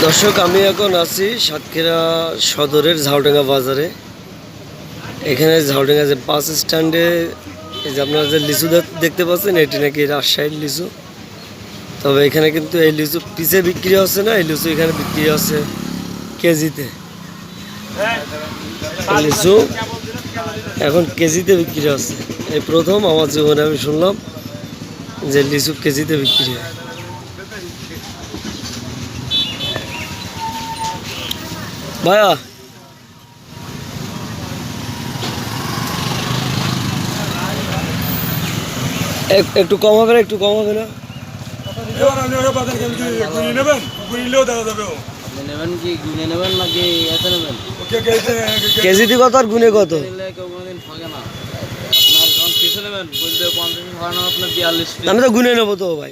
দর্শক, আমি এখন আছি সাতক্ষীরা সদরের ঝাউডাঙ্গা বাজারে। এখানে ঝাউডাঙ্গা যে বাস স্ট্যান্ডে এই যে আপনারা যে লিচু দেখ- দেখতে পাচ্ছেন, এটি নাকি রাজশাহীর লিচু। তবে এখানে কিন্তু এই লিচু পিসে বিক্রি হচ্ছে না, এই লিচু এখানে বিক্রি হচ্ছে কেজিতে। লিচু এখন কেজিতে বিক্রি হচ্ছে। এই প্রথম আমার জীবনে আমি শুনলাম যে লিচু কেজিতে বিক্রি হয়। ভাইয়া। এক- একটু কম হবে না একটু কম হবে না? কেজিতে কত আর গুনে কত? আমি তো গুনে নেব তো ভাই।